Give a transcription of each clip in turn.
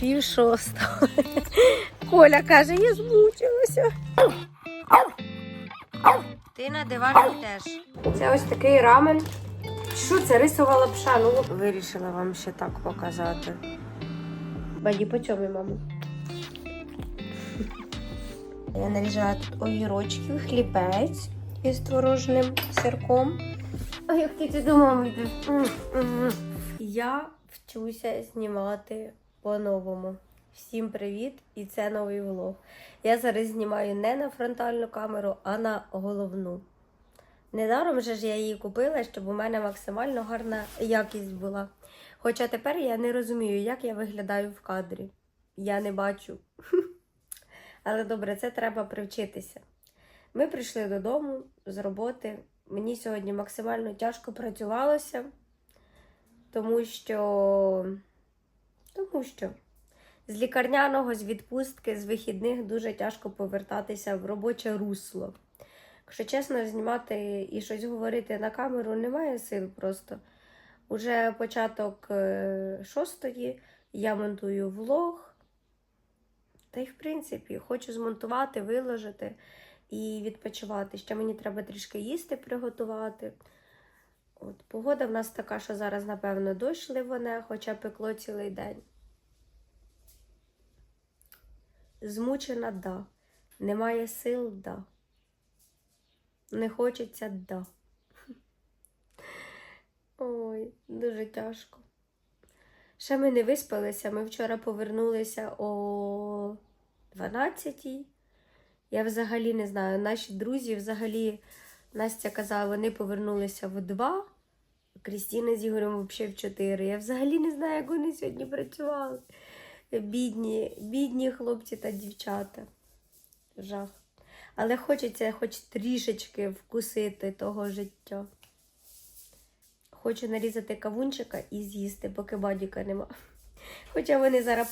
пів шостого. Коля каже, я змучилася. Ти на дивані теж. Це ось такий рамен. Що це рисова лапша? Ну, вирішила вам ще так показати. Баді, по чому, мамо? Я наріжаю тут огірочків, хлібець із творожним сирком. Ой, як ти думав? Я вчуся знімати по-новому. Всім привіт! І це новий влог. Я зараз знімаю не на фронтальну камеру, а на головну. Недаром же ж я її купила, щоб у мене максимально гарна якість була. Хоча тепер я не розумію, як я виглядаю в кадрі. Я не бачу. Але добре, це треба привчитися. Ми прийшли додому з роботи. Мені сьогодні максимально тяжко працювалося, тому що, тому що з лікарняного, з відпустки, з вихідних дуже тяжко повертатися в робоче русло. Якщо чесно, знімати і щось говорити на камеру немає сил просто. Уже початок е, шостої, я монтую влог. Та й, в принципі, хочу змонтувати, виложити і відпочивати. Ще мені треба трішки їсти приготувати. От, погода в нас така, що зараз, напевно, дощ ливане, хоча пекло цілий день. Змучена, да. Немає сил, да. Не хочеться, да. Ой, дуже тяжко. Ще ми не виспалися. Ми вчора повернулися о 12-й. Я взагалі не знаю. Наші друзі взагалі, Настя казала, вони повернулися в 2, Крістіна з Ігорем взагалі в 4. Я взагалі не знаю, як вони сьогодні працювали. Бідні, бідні хлопці та дівчата. Жах. Але хочеться хоч трішечки вкусити того життя. Хочу нарізати кавунчика і з'їсти, поки бадіка нема. Хоча вони зараз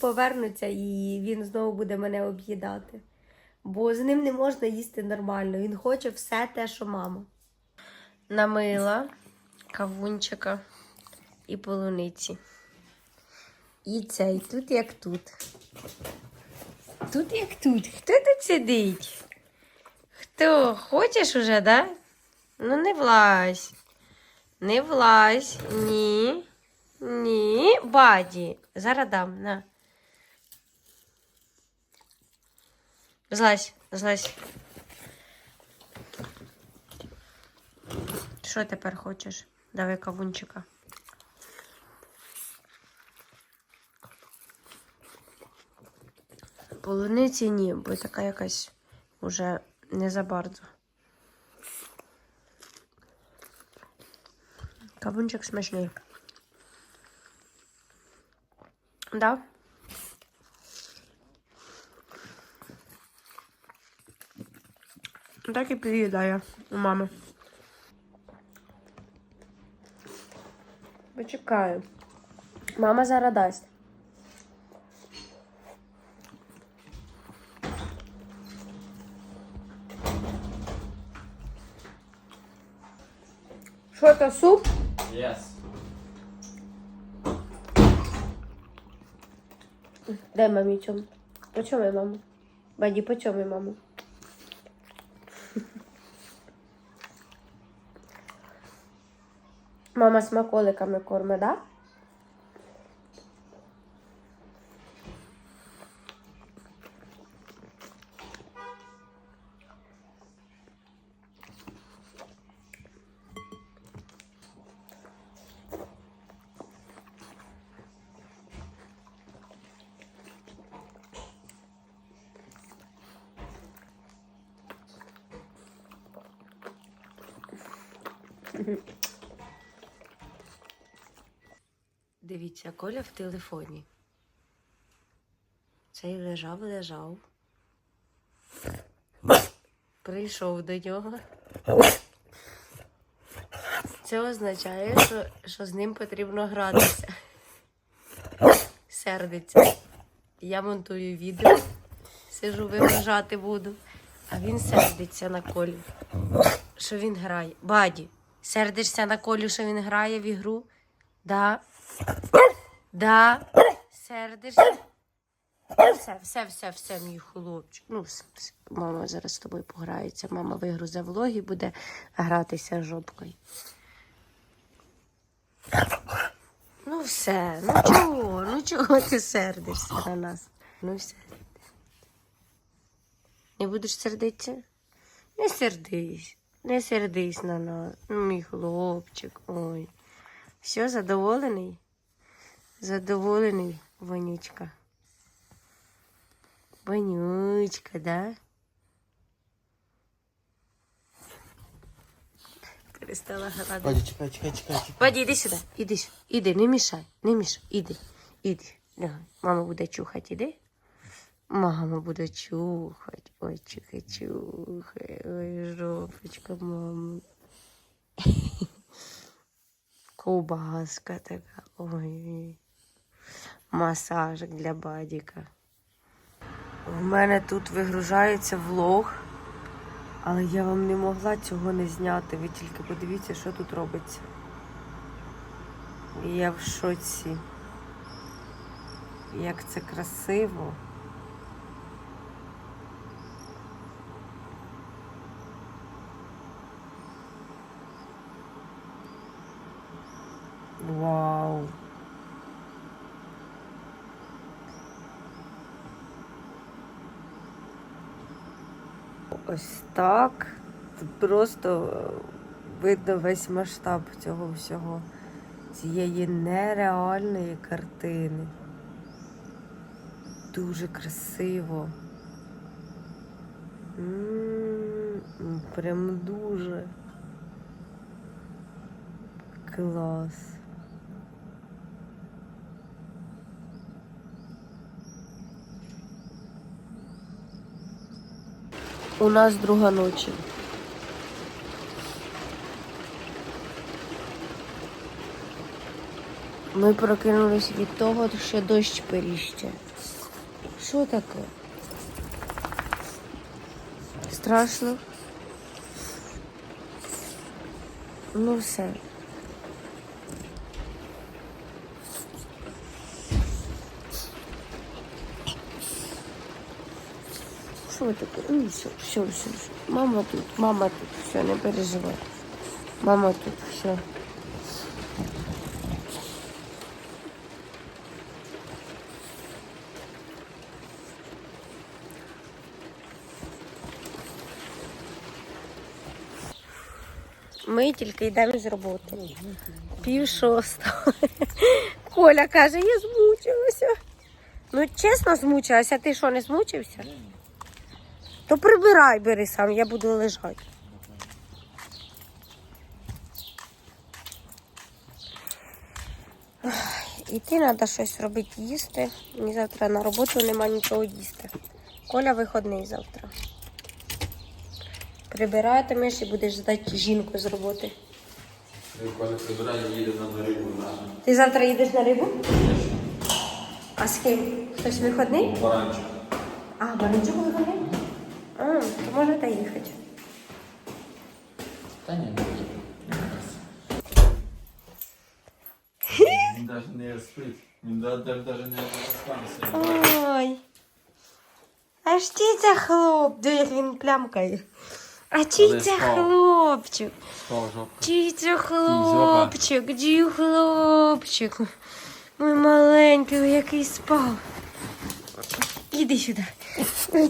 повернуться і він знову буде мене об'їдати. Бо з ним не можна їсти нормально. Він хоче все те, що мама. Намила кавунчика і полуниці. І цей тут як тут. Тут як тут. Хто тут сидить? Хто? Хочеш уже, да? Ну не влазь. Не влазь. Ні. Ні. Баді. Зараз дам, на. Злазь, злазь. Що тепер хочеш? Давай кавунчика. Полуниці ні, бо така якась уже не за. Кавунчик смачний. Да? Так і приїдає у мами. Почекаю. Мама зараз дасть. Що це суп? Yes. Дай мамі чому. По чому я маму? Баді, по чому я маму? Мама смаколиками корме, да? Дивіться, Коля в телефоні. Цей лежав, лежав. Прийшов до нього. Це означає, що, що з ним потрібно гратися. Сердиться. Я монтую відео, сижу вигружати буду, а він сердиться на колю. Що він грає. Баді, сердишся на колю, що він грає в ігру? Да. Да. сердишся? Все, все, все, все, мій хлопчик. Ну, все, все. Мама зараз з тобою пограється. Мама вигрузе влог і буде гратися жопкою. Ну все, ну чого, ну чого ти сердишся на нас? Ну все. Не будеш сердитися? Не сердись, не сердись на нас. Ну, мій хлопчик, ой. Все, задоволений? Задоволений, Вонючка. Вонючка, да? Перестала грати. Вадя, чекай, чекай, чекай, чекай. Ваді, іди сюди, іди сюди. Іди, не мішай, не мішай, іди, іди. Давай. Мама буде чухати, іди. Мама буде чухати. Ой, чухай, чухай. Ой, жопочка, мама. Ковбаска така. Ой. Масажик для бадіка. У мене тут вигружається влог, але я вам не могла цього не зняти. Ви тільки подивіться, що тут робиться. Я в шоці. Як це красиво. Вау. Ось так. Тут просто е, видно весь масштаб цього всього цієї нереальної картини. Дуже красиво. М, Прям дуже клас. У нас друга ночі. Ми прокинулись від того, що дощ періще. Що таке? Страшно? Ну все. Що таке? Ну все, все, все, все. Мама тут, мама тут, все, не переживай. Мама тут, все. Ми тільки йдемо з роботи. Пів шостого. Коля каже, я змучилася. Ну, чесно, змучилася. Ти що, не змучився? То прибирай, бери сам, я буду лежати. Іти треба щось робити їсти. Мені завтра на роботу нема нічого їсти. Коля виходний завтра. Прибиратимеш і будеш ждати жінку з роботи. Коля прибирає, їде на рибу Ти завтра їдеш на рибу? А з ким? Хтось виходний? баранчик. А, Баранчук виходний? Можете їхати. Та ні, не. Він навіть не спить. Він навіть не розпанся. Ой. А ті це хлоп, де як він плямкає. А чий це хлопчик? Чий це хлопчик? Чий хлопчик? Мой маленький, який спав. Іди сюди.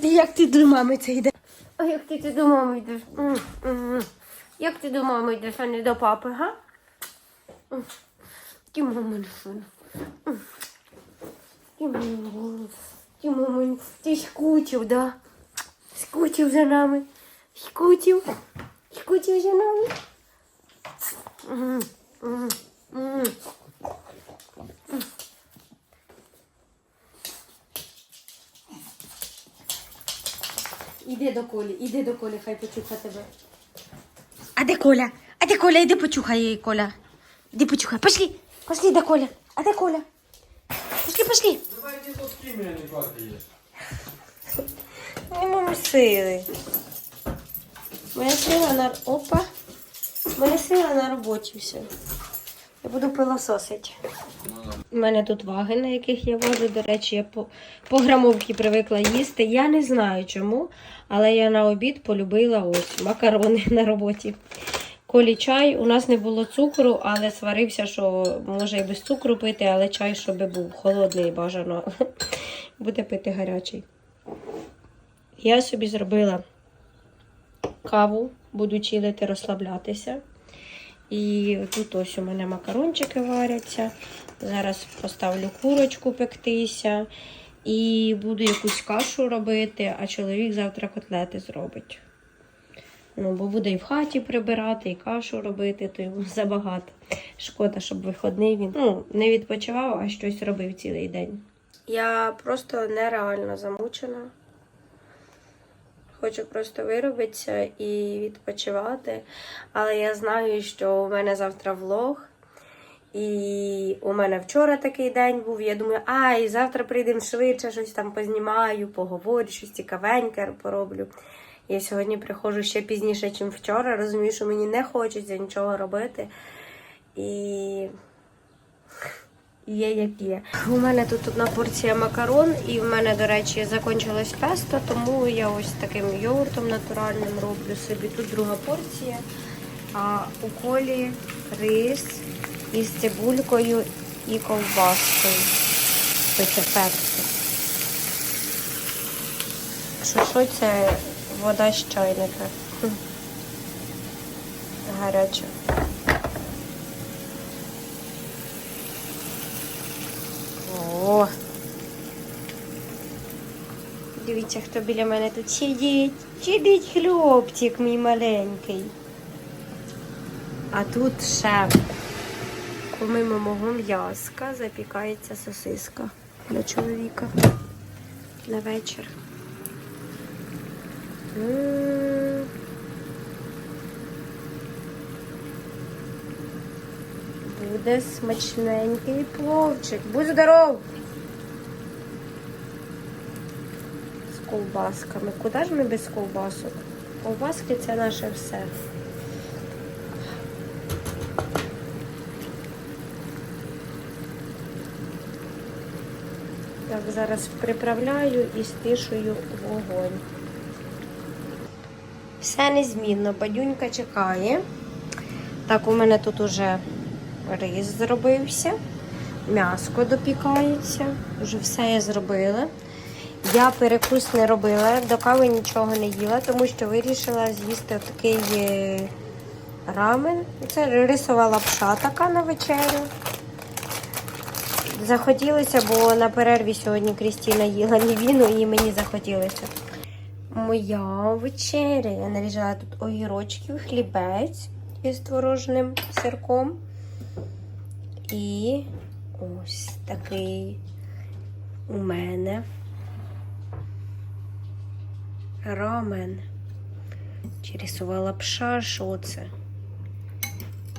Як ти до мами це йде? А як ти, ти до мами йдеш? Як ти до мами йдеш, а не до папи, га? Ті мамин сон. Ті мамин. Ті мамин. Ти скучив, да? Скучив за нами. Скучив. Скучив за нами. М, м, Іди до Колі, іди до Колі, хай почуха тебе. А де Коля? А де Коля? Іди почухай її, Коля. Іди почухай. Пошли, пошли до Коля. А де Коля? Пошли, пошли. Давайте ким я не бачу. Сили. Моя сила на... Опа. Моя сила на роботі все. Я буду пилососити. У мене тут ваги, на яких я важу. До речі, я по, по грамовці привикла їсти. Я не знаю чому, але я на обід полюбила ось макарони на роботі. Колі чай. У нас не було цукру, але сварився, що може і без цукру пити, але чай, щоб був холодний бажано. Буде пити гарячий. Я собі зробила каву, буду чилити, розслаблятися. І тут ось у мене макарончики варяться. Зараз поставлю курочку пектися і буду якусь кашу робити, а чоловік завтра котлети зробить. Ну, бо буде і в хаті прибирати, і кашу робити, то йому забагато. Шкода, щоб виходний він ну, не відпочивав, а щось робив цілий день. Я просто нереально замучена. Хочу просто виробитися і відпочивати. Але я знаю, що у мене завтра влог. І у мене вчора такий день був. Я думаю, ай, завтра прийдемо швидше, щось там познімаю, поговорю, щось цікавеньке пороблю. Я сьогодні приходжу ще пізніше, ніж вчора. Розумію, що мені не хочеться нічого робити. І є як є. У мене тут одна порція макарон, і в мене, до речі, закінчилось песто, тому я ось таким йогуртом натуральним роблю собі. Тут друга порція. А у колі рис із цибулькою і ковбаскою. Пише песто. Що, що це вода з чайника? Гаряча. О! Дивіться, хто біля мене тут сидить. Сидить хлопчик мій маленький. А тут ще, помимо мого м'язка, запікається сосиска для чоловіка на вечір. Буде смачненький пловчик. Будь здоров! З ковбасками. Куди ж ми без ковбасок? Ковбаски це наше все. Так, зараз приправляю і стишую вогонь. Все незмінно, бадюнька чекає. Так, у мене тут уже рис зробився, м'яско допікається. Вже все я зробила. Я перекус не робила, до кави нічого не їла, тому що вирішила з'їсти такий е, рамен. Це рисова лапша така на вечерю. Захотілося, бо на перерві сьогодні Крістіна їла мівіну і мені захотілося. Моя вечеря. Я наріжала тут огірочків, хлібець із творожним сирком. І ось такий у мене рамен. Чи рисова лапша, що це?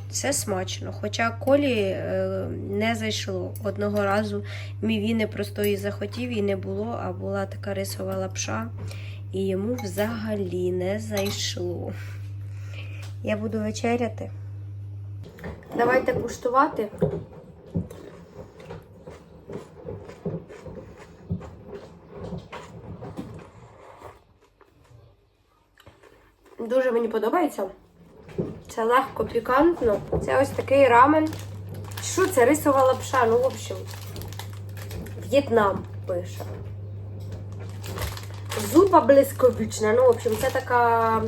Це смачно. Хоча колі е, не зайшло. Одного разу мівіни простої захотів і не було, а була така рисова лапша, і йому взагалі не зайшло. Я буду вечеряти. Давайте куштувати. Дуже мені подобається. Це легко пікантно. Це ось такий рамен. Що це? Рисова лапша? Ну, в общем, В'єтнам пише. Зупа блискавична. Ну, в общем, це така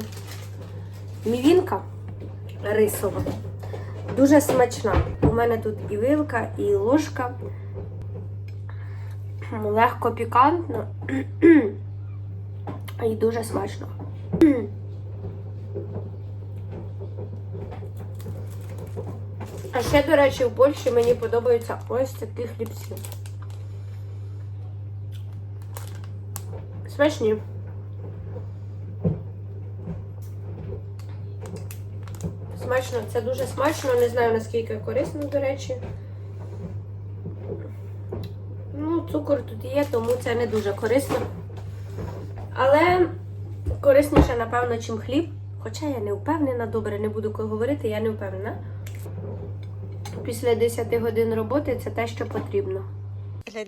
мівінка рисова. Дуже смачна. У мене тут і вилка, і ложка. Легко пікантно. І дуже смачно. А ще, до речі, в Польщі мені подобаються ось такі хлібці. Смачні. Смачно, це дуже смачно, не знаю наскільки корисно, до речі. Ну, цукор тут є, тому це не дуже корисно. Але корисніше, напевно, чим хліб. Хоча я не впевнена, добре, не буду говорити, я не впевнена. Після 10 годин роботи це те, що потрібно.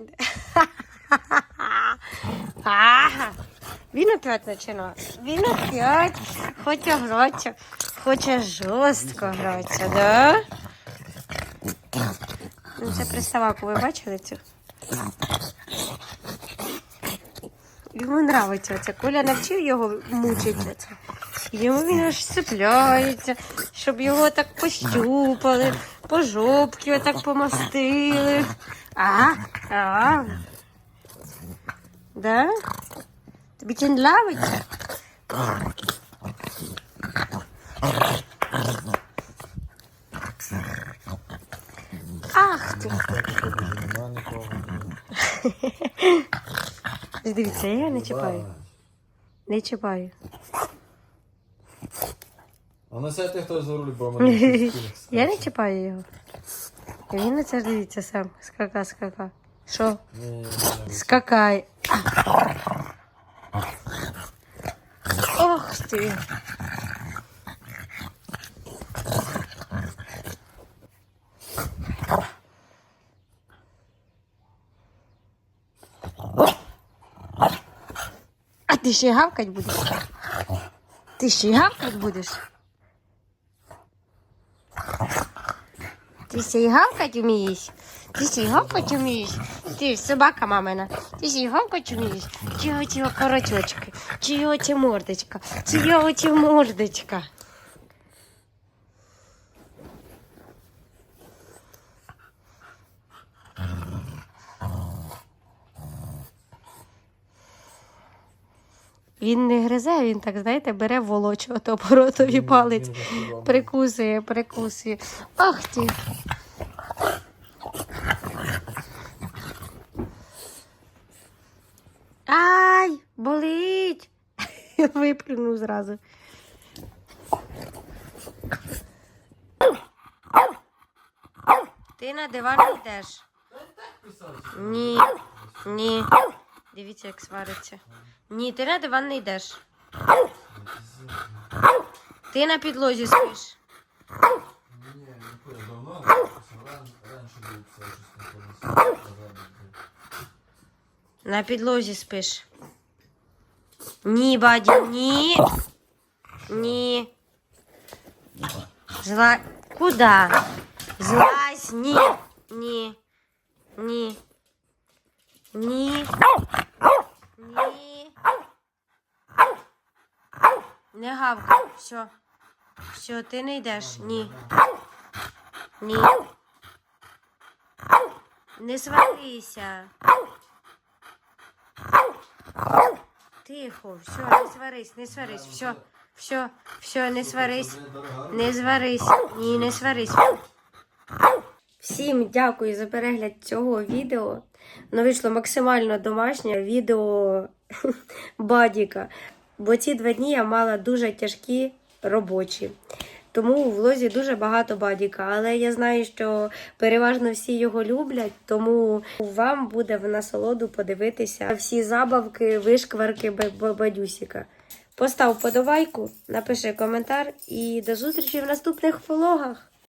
Він опять починає. Він опять хоче гратися, хоче жорстко гратися, да? Ну, це приставаку, ви бачили цю? Йому нравиться це. Коля навчив його мучити. Йому він аж цепляється, щоб його так пощупали, по жопки отак помастили. А, а. Да? Тобі це нравиться? Ах ти. Дивіться, я не чіпаю. Не чіпаю. А на сяйте хтось за руль, бо мене Я не чіпаю його. І він на це ж дивіться сам. Скака, скака. Що? Скакай. Ох ти. А ти ще й гавкать будеш? Ти ще й гавкать будеш? Ти ще й вмієш? Ти ще й гавкать вмієш? Ти собака мамина. Ти ще й гавкать вмієш? Чого ці корочочки? Чого ці мордочка? Чого ці мордочка? Він не гризе, він так, знаєте, бере волочу, ото поротові палець. Прикусує, прикусує. Ах ти. Ай, болить. Виплюнув зразу. Ти на диван йдеш. Ні. Ні. Дивіться, як свариться. Ні, ти на диван не йдеш. Ти на підлозі спиш. Ні, не давно, раніше був це щось не На підлозі спиш. Ні, баді, ні. Ні. Зла... Куда? Злазь, ні. Ні. Ні. Ні. Ні. Не гавкай. Все. Все, ти не йдеш. Ні. Ні. Не сварися. Тихо, все, не сварись, не сварись, все, все, все, не сварись, не сварись, ні, не сварись. Всім дякую за перегляд цього відео. Воно вийшло максимально домашнє відео Бадіка. Бо ці два дні я мала дуже тяжкі робочі. Тому у влозі дуже багато бадіка, але я знаю, що переважно всі його люблять, тому вам буде в насолоду подивитися всі забавки, вишкварки бадюсіка. Постав подобайку, напиши коментар і до зустрічі в наступних влогах.